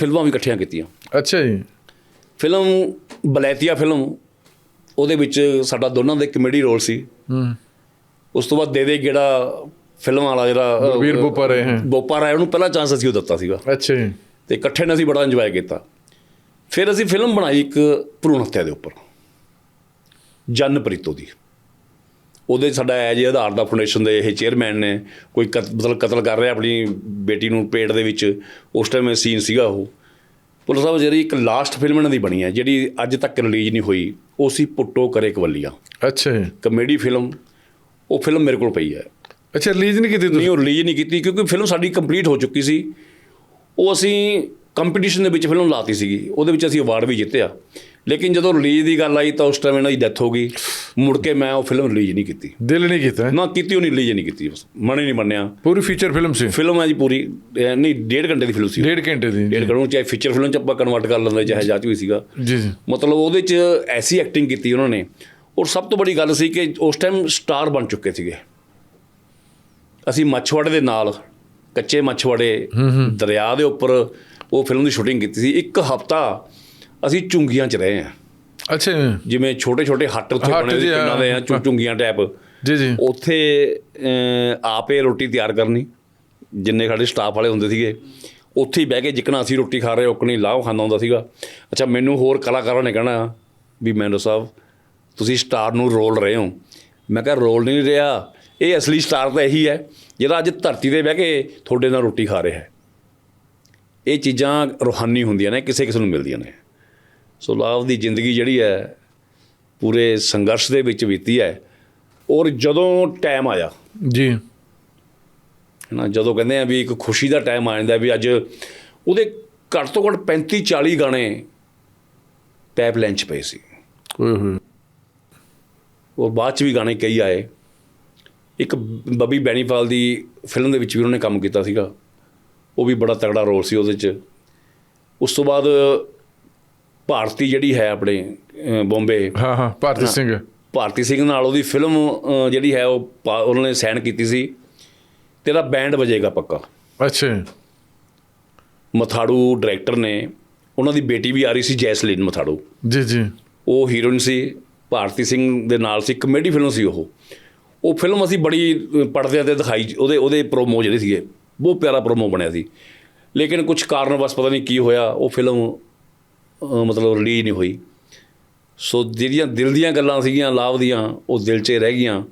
ਫਿਲਮਾਂ ਵੀ ਇਕੱਠੀਆਂ ਕੀਤੀਆਂ। ਅੱਛਾ ਜੀ। ਫਿਲਮ ਬਲੈਤੀਆ ਫਿਲਮ ਉਹਦੇ ਵਿੱਚ ਸਾਡਾ ਦੋਨਾਂ ਦਾ ਕਮੇਡੀ ਰੋਲ ਸੀ। ਹੂੰ। ਉਸ ਤੋਂ ਬਾਅਦ ਦੇ ਦੇ ਗੇੜਾ ਫਿਲਮ ਵਾਲਾ ਜਿਹੜਾ ਵੀਰ ਬੋਪਾ ਰਹੇ ਹੈ। ਬੋਪਾ ਰਾਏ ਉਹਨੂੰ ਪਹਿਲਾ ਚਾਂਸ ਅਸੀਂ ਉਹ ਦਿੱਤਾ ਸੀਗਾ। ਅੱਛਾ ਜੀ। ਤੇ ਇਕੱਠੇ ਨੇ ਅਸੀਂ ਬੜਾ ਇੰਜੋਏ ਕੀਤਾ। ਫਿਰ ਅਸੀਂ ਫਿਲਮ ਬਣਾਈ ਇੱਕ ਭਰੂਣ ਹੱਤਿਆ ਦੇ ਉੱਪਰ। ਜਨ ਪ੍ਰੀਤੋ ਦੀ। ਉਹਦੇ ਸਾਡਾ ਐਜ ਆਧਾਰ ਦਾ ਫਾਊਂਡੇਸ਼ਨ ਦੇ ਇਹ ਚੇਅਰਮੈਨ ਨੇ ਕੋਈ ਮਤਲਬ ਕਤਲ ਕਰ ਰਿਹਾ ਆਪਣੀ ਬੇਟੀ ਨੂੰ ਪੇਟ ਦੇ ਵਿੱਚ ਉਸ ਟਾਈਮ ਇਹ ਸੀਨ ਸੀਗਾ ਉਹ। ਪੁਲਿਸ ਸਾਹਿਬ ਜਿਹੜੀ ਇੱਕ ਲਾਸਟ ਫਿਲਮ ਇਹਨਾਂ ਦੀ ਬਣੀ ਹੈ ਜਿਹੜੀ ਅੱਜ ਤੱਕ ਰਿਲੀਜ਼ ਨਹੀਂ ਹੋਈ ਉਹ ਸੀ ਪੁੱਟੋ ਕਰੇ ਕਵੱਲੀਆਂ। ਅੱਛਾ ਕਮੇਡੀ ਫਿਲਮ ਉਹ ਫਿਲਮ ਮੇਰੇ ਕੋਲ ਪਈ ਹੈ। ਅੱਛਾ ਰਿਲੀਜ਼ ਨਹੀਂ ਕੀਤੀ ਤੁਸੀਂ? ਨਹੀਂ ਉਹ ਰਿਲੀਜ਼ ਨਹੀਂ ਕੀਤੀ ਕਿਉਂਕਿ ਫਿਲਮ ਸਾਡੀ ਕੰਪਲੀਟ ਹੋ ਚੁੱਕੀ ਸੀ। ਉਹ ਅਸੀਂ ਕੰਪੀਟੀਸ਼ਨ ਦੇ ਵਿੱਚ ਫਿਲਮ ਲਾਤੀ ਸੀਗੀ ਉਹਦੇ ਵਿੱਚ ਅਸੀਂ ਅਵਾਰਡ ਵੀ ਜਿੱਤਿਆ। ਲੇਕਿਨ ਜਦੋਂ ਰਿਲੀਜ਼ ਦੀ ਗੱਲ ਆਈ ਤਾਂ ਉਸ ਟਾਈਮ ਇਹਨਾਂ ਦੀ ਡੈਥ ਹੋ ਗਈ। ਮੁੜ ਕੇ ਮੈਂ ਉਹ ਫਿਲਮ ਰਿਲੀਜ਼ ਨਹੀਂ ਕੀਤੀ। ਦਿਲ ਨਹੀਂ ਕੀਤਾ। ਨਾ ਕੀਤੀ ਉਹ ਨਹੀਂ ਰਿਲੀਜ਼ ਨਹੀਂ ਕੀਤੀ ਬਸ। ਮਨ ਹੀ ਨਹੀਂ ਮੰਨਿਆ। ਪੂਰੀ ਫੀਚਰ ਫਿਲਮ ਸੀ। ਫਿਲਮ ਹੈ ਜੀ ਪੂਰੀ ਨਹੀਂ ਡੇਢ ਘੰਟੇ ਦੀ ਫਿਲਮ ਸੀ। ਡੇਢ ਘੰਟੇ ਦੀ। ਡੇਢ ਘੰਟੇ ਚਾਹੇ ਫੀਚਰ ਫਿਲਮ ਚ ਆਪਾਂ ਕਨਵਰਟ ਕਰ ਲੈਂਦੇ ਚਾਹੇ ਜਾ। ਵੀ ਸੀਗਾ। ਜੀ ਜੀ। ਮਤਲਬ ਉਹਦੇ ਚ ਐਸੀ ਐਕਟਿੰਗ ਕੀਤੀ ਉਹਨਾਂ ਨੇ। ਔਰ ਸਭ ਤੋਂ ਵੱਡੀ ਗੱਲ ਸੀ ਕਿ ਉਸ ਟਾਈਮ ਸਟਾਰ ਬਣ ਚੁੱਕੇ ਸੀਗੇ। ਅਸੀਂ ਮੱਛਵਾੜੇ ਦੇ ਨਾਲ ਕੱਚੇ ਮੱਛਵਾੜੇ ਦਰਿਆ ਦੇ ਉੱਪਰ ਉਹ ਫਿਲਮ ਦੀ ਸ਼ੂਟਿੰਗ ਕੀਤੀ ਸੀ। ਇੱਕ ਹਫਤਾ ਅਸੀਂ ਚੁੰਗੀਆਂ 'ਚ ਰਹੇ ਹਾਂ। ਅੱਛਾ ਜਿਵੇਂ ਛੋਟੇ ਛੋਟੇ ਹੱਟ ਉੱਥੇ ਬਣੇ ਜਿਹੇ, ਪਿੰਡਾਂ ਦੇ ਆ ਚੁੰਗੀਆਂ ਟੈਪ ਜੀ ਜੀ। ਉੱਥੇ ਆਪੇ ਰੋਟੀ ਤਿਆਰ ਕਰਨੀ ਜਿੰਨੇ ਸਾਡੇ ਸਟਾਫ ਵਾਲੇ ਹੁੰਦੇ ਸੀਗੇ। ਉੱਥੇ ਹੀ ਬਹਿ ਕੇ ਜਿੱਕਣਾ ਅਸੀਂ ਰੋਟੀ ਖਾ ਰਹੇ ਉਕਣੀ ਲਾਹ ਖਾਂਦਾ ਹੁੰਦਾ ਸੀਗਾ। ਅੱਛਾ ਮੈਨੂੰ ਹੋਰ ਕਲਾਕਾਰਾਂ ਨੇ ਕਹਿਣਾ ਵੀ ਮੈਨੋ ਸਾਹਿਬ ਤੁਸੀਂ ਸਟਾਰ ਨੂੰ ਰੋਲ ਰਹੇ ਹੋ। ਮੈਂ ਕਿਹਾ ਰੋਲ ਨਹੀਂ ਰਿਹਾ। ਇਹ ਅਸਲੀ ਸਟਾਰ ਤਾਂ ਇਹੀ ਹੈ ਜਿਹੜਾ ਅੱਜ ਧਰਤੀ ਤੇ ਬਹਿ ਕੇ ਤੁਹਾਡੇ ਨਾਲ ਰੋਟੀ ਖਾ ਰਿਹਾ ਹੈ। ਇਹ ਚੀਜ਼ਾਂ ਰੂਹਾਨੀ ਹੁੰਦੀਆਂ ਨੇ ਕਿਸੇ ਕਿਸੇ ਨੂੰ ਮਿਲਦੀਆਂ ਨੇ। ਸੋ ਲਾਭ ਦੀ ਜ਼ਿੰਦਗੀ ਜਿਹੜੀ ਹੈ ਪੂਰੇ ਸੰਘਰਸ਼ ਦੇ ਵਿੱਚ ਬੀਤੀ ਹੈ ਔਰ ਜਦੋਂ ਟਾਈਮ ਆਇਆ ਜੀ। ਨਾ ਜਦੋਂ ਕਹਿੰਦੇ ਆ ਵੀ ਇੱਕ ਖੁਸ਼ੀ ਦਾ ਟਾਈਮ ਆ ਜਾਂਦਾ ਵੀ ਅੱਜ ਉਹਦੇ ਘੱਟ ਤੋਂ ਘੱਟ 35 40 ਗਾਣੇ ਪਾਈਪਲਾਈਨ 'ਚ ਪਏ ਸੀ। ਓਏ ਹੋਏ ਉਹ ਬਾਅਦ 'ਚ ਵੀ ਗਾਣੇ ਕਈ ਆਏ। ਇੱਕ ਬੱਬੀ ਬੈਣੀਪਾਲ ਦੀ ਫਿਲਮ ਦੇ ਵਿੱਚ ਵੀ ਉਹਨਾਂ ਕੰਮ ਕੀਤਾ ਸੀਗਾ। ਉਹ ਵੀ ਬੜਾ ਤਗੜਾ ਰੋਲ ਸੀ ਉਹਦੇ 'ਚ। ਉਸ ਤੋਂ ਬਾਅਦ ਭਾਰਤੀ ਜਿਹੜੀ ਹੈ ਆਪਣੇ ਬੰਬੇ। ਹਾਂ ਹਾਂ ਭਾਰਤੀ ਸਿੰਘ। ਭਾਰਤੀ ਸਿੰਘ ਨਾਲ ਉਹਦੀ ਫਿਲਮ ਜਿਹੜੀ ਹੈ ਉਹ ਉਹਨਾਂ ਨੇ ਸਾਈਨ ਕੀਤੀ ਸੀ। ਤੇਰਾ ਬੈਂਡ ਵਜੇਗਾ ਪੱਕਾ। ਅੱਛਾ। ਮਥਾੜੂ ਡਾਇਰੈਕਟਰ ਨੇ ਉਹਨਾਂ ਦੀ ਬੇਟੀ ਵੀ ਆ ਰਹੀ ਸੀ ਜੈਸਲਿਨ ਮਥਾੜੂ। ਜੀ ਜੀ। ਉਹ ਹੀਰੋਇਨ ਸੀ ਭਾਰਤੀ ਸਿੰਘ ਦੇ ਨਾਲ ਸੀ ਕਮੇਡੀ ਫਿਲਮ ਸੀ ਉਹ। ਉਹ ਫਿਲਮ ਅਸੀਂ ਬੜੀ ਅ, ਪਰਦਿਆਂ ਤੇ ਦਿਖਾਈ ਉਹਦੇ ਉਹਦੇ ਪ੍ਰੋਮੋ ਜਿਹੜੇ ਸੀਗੇ ਬਹੁਤ ਪਿਆਰਾ ਪ੍ਰੋਮੋ ਬਣਿਆ ਸੀ। ਲੇਕਿਨ ਕੁਝ ਕਾਰਨ ਬਸ ਪਤਾ ਨਹੀਂ ਕੀ ਹੋਇਆ ਉਹ ਫਿਲਮ ਮਤਲਬ ਰਿਲੀਜ਼ ਨਹੀਂ ਹੋਈ। ਸੋ ਜਿਹੜੀਆਂ ਦਿਲ ਦੀਆਂ ਗੱਲਾਂ ਸੀਗੀਆਂ, ਲਾਭ ਦੀਆਂ, ਉਹ ਦਿਲ 'ਚ ਰਹਿ ਗਈਆਂ।